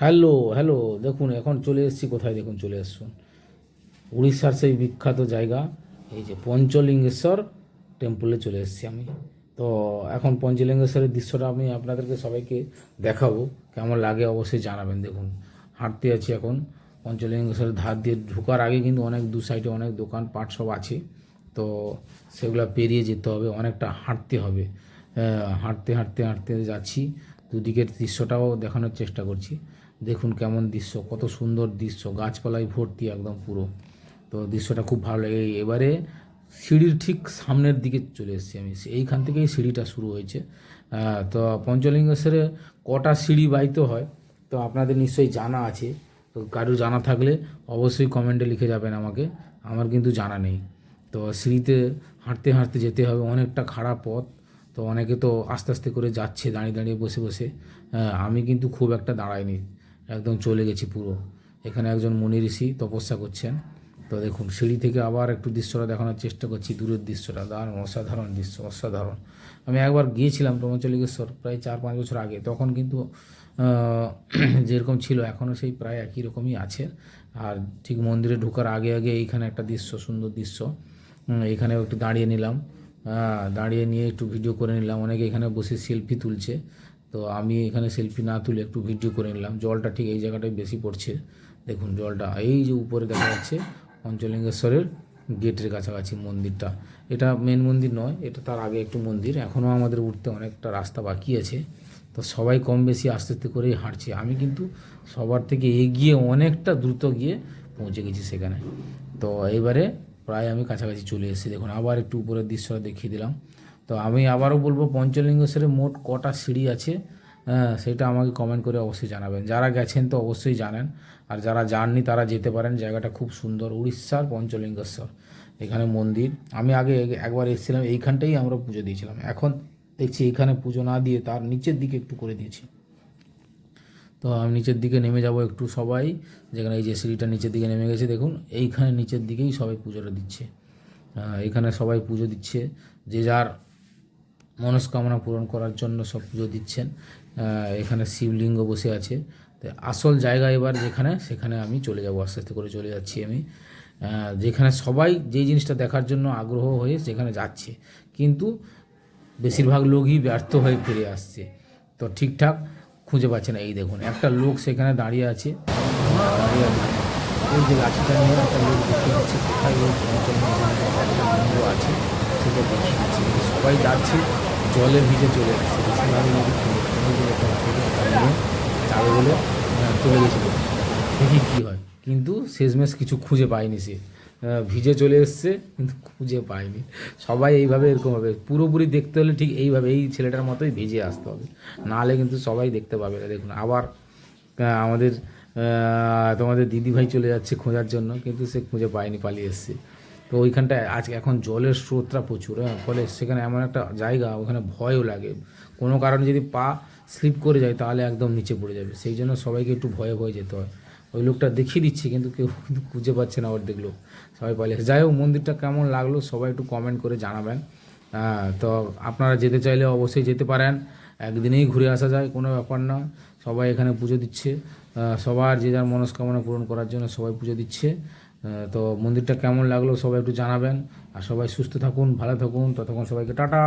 Hello hello দেখুন, এখন চলে এসেছি কোথায়? দেখুন, চলে এসছুন উড়িষ্যার সেই বিখ্যাত জায়গা, এই যে পঞ্চলিঙ্গেশ্বর টেম্পলে চলে এসেছি আমি। তো এখন পঞ্চলিঙ্গেশ্বরের দৃশ্যটা আমি আপনাদেরকে সবাইকে দেখাবো। কেমন লাগে অবশ্যই জানাবেন, দেখুন। হাঁটতে আছি এখন। পঞ্চলিঙ্গেশ্বরের ধার দিয়ে ঢোকার আগে কিন্তু অনেক দু সাইডে অনেক দোকান পাট সব আছে। তো সেগুলো পেরিয়ে যেতে হবে, অনেকটা হাঁটতে হবে। হাঁটতে হাঁটতে হাঁটতে যাচ্ছি। দুদিকের দৃশ্যটাও দেখানোর চেষ্টা করছি। দেখুন কেমন দৃশ্য, কত সুন্দর দৃশ্য, গাছপালায় ভর্তি একদম পুরো। তো দৃশ্যটা খুব ভালো লাগে। এবারে সিঁড়ির ঠিক সামনের দিকে চলে এসেছি আমি। এইখান থেকেই সিঁড়িটা শুরু হয়েছে। তো পঞ্চলিঙ্গেশ্বরে কটা সিঁড়ি বাইতে হয়, তো আপনাদের নিশ্চয়ই জানা আছে। তো কারও জানা থাকলে অবশ্যই কমেন্টে লিখে যাবেন আমাকে। আমার কিন্তু জানা নেই। তো সিঁড়িতে হাঁটতে হাঁটতে যেতে হবে, অনেকটা খারাপ পথ। তো অনেকে তো আস্তে আস্তে করে যাচ্ছে, দাঁড়িয়ে দাঁড়িয়ে বসে বসে। আমি কিন্তু খুব একটা দাঁড়াইনি। একদম চলে গেছি পুরো। এখানে একজন মুনি ঋষি তপস্যা করছেন। তো দেখুন, সিঁড়ি থেকে আবার একটু দৃশ্যটা দেখানোর চেষ্টা করছি, দূরের দৃশ্যটা। দারুণ, অসাধারণ দৃশ্য, অসাধারণ। আমি একবার গিয়েছিলাম টমচলিগেশ্বর প্রায় চার পাঁচ বছর আগে। তখন কিন্তু যেরকম ছিল, এখনও সেই প্রায় একই রকমই আছে। আর ঠিক মন্দিরে ঢোকার আগে আগে এইখানে একটা দৃশ্য, সুন্দর দৃশ্য। এখানেও একটু দাঁড়িয়ে নিলাম। হ্যাঁ, দাঁড়িয়ে নিয়ে একটু ভিডিও করে নিলাম। অনেকে এখানে বসে সেলফি তুলছে। তো আমি এখানে সেলফি না তুলে একটু ভিডিও করে নিলাম। জলটা ঠিক এই জায়গাটায় বেশি পড়ছে। দেখুন জলটা এই যে উপরে দেখা যাচ্ছে পঞ্চলিঙ্গেশ্বরের গেটের কাছাকাছি মন্দিরটা। এটা মেন মন্দির নয় এটা তার আগে একটু মন্দির। এখনও আমাদের উঠতে অনেকটা রাস্তা বাকি আছে। তো সবাই কম বেশি আস্তে আস্তে করেই হাঁটছে। আমি কিন্তু সবার থেকে এগিয়ে অনেকটা দ্রুত গিয়ে পৌঁছে গেছি সেখানে। তো এবারে প্রায় আমি কাছাকাছি চলে এসেছি। দেখুন, আবার একটু উপরের দৃশ্যটা দেখিয়ে দিলাম। তো আমি আবারও বলব পঞ্চলিঙ্গেশ্বরে মোট কটা সিঁড়ি আছে সেটা আমাকে কমেন্ট করে অবশ্যই জানাবেন। যারা গেছেন তো অবশ্যই জানেন, আর যারা যাননি তারা যেতে পারেন। জায়গাটা খুব সুন্দর, উড়িষ্যার পঞ্চলিঙ্গেশ্বর, এখানে মন্দির। আমি আগে একবার এসেছিলাম, এইখানটাই আমরা পুজো দিয়েছিলাম। এখন দেখছি এইখানে পুজো না দিয়ে তার নিচের দিকে একটু করে দিয়েছি। তো আমি নিচের দিকে নেমে যাব একটু সবাই, যেখানে এই যে সিঁড়িটা নিচের দিকে নেমে গেছে, দেখুন, এইখানে নিচের দিকেই সবাই পুজোটা দিচ্ছে। এখানে সবাই পুজো দিচ্ছে, যে যার মনস্কামনা পূরণ করার জন্য সব পুজো দিচ্ছেন। এখানে শিবলিঙ্গ বসে আছে। তো আসল জায়গা এবার যেখানে, সেখানে আমি চলে যাব, আস্তে আস্তে করে চলে যাচ্ছি আমি। যেখানে সবাই যেই জিনিসটা দেখার জন্য আগ্রহ হয়ে সেখানে যাচ্ছে। কিন্তু বেশিরভাগ লোকই ব্যর্থ হয়ে ফিরে আসছে। তো ঠিকঠাক খুঁজে পাচ্ছে না। এই দেখুন, একটা লোক সেখানে দাঁড়িয়ে আছে। দাঁড়িয়ে আছে ওই যে লাঠিটা নিয়ে একটা লোক দেখতে পাচ্ছে, কোথায় লিঙ্গ আছে সেটা দেখে যাচ্ছে সবাই যাচ্ছে জলে ভিজে চলে যাচ্ছে বলে চলে দেখি কী হয়। কিন্তু শেষমেশ কিছু খুঁজে পায়নি সে। ভিজে চলে এসছে, কিন্তু খুঁজে পায়নি। সবাই এইভাবে এরকম হবে। পুরোপুরি দেখতে হলে ঠিক এইভাবে এই ছেলেটার মতোই ভিজে আসতে হবে। নাহলে কিন্তু সবাই দেখতে পাবে না। দেখুন, আবার আমাদের তোমাদের দিদিভাই চলে যাচ্ছে খোঁজার জন্য, কিন্তু সে খুঁজে পায়নি, পালিয়ে এসছে। তো ওইখানটায় আজকে এখন জলের স্রোতটা প্রচুর হ্যাঁ ফলে সেখানে এমন একটা জায়গা, ওখানে ভয়ও লাগে। কোনো কারণে যদি পা স্লিপ করে যায়, তাহলে একদম নিচে পড়ে যাবে। সেই জন্য সবাইকে একটু ভয়ে ভয়ে যেতে হয়। ওই লোকটা দেখিয়ে দিচ্ছে, কিন্তু কেউ কিন্তু খুঁজে পাচ্ছে না অর্ধেক লোক। সবাই পালিয়ে যাই হোক, মন্দিরটা কেমন লাগল সবাই একটু কমেন্ট করে জানাবেন। তো আপনারা যেতে চাইলে অবশ্যই যেতে পারেন। একদিনেই ঘুরে আসা যায়, কোনো ব্যাপার না। সবাই এখানে পুজো দিচ্ছে। সবার যে যার মনস্কামনা পূরণ করার জন্য সবাই পুজো দিচ্ছে। তো মন্দিরটা কেমন লাগল সবাই একটু জানাবেন। আর সবাই সুস্থ থাকুন, ভালো থাকুন। ততক্ষণ সবাইকে টাটা।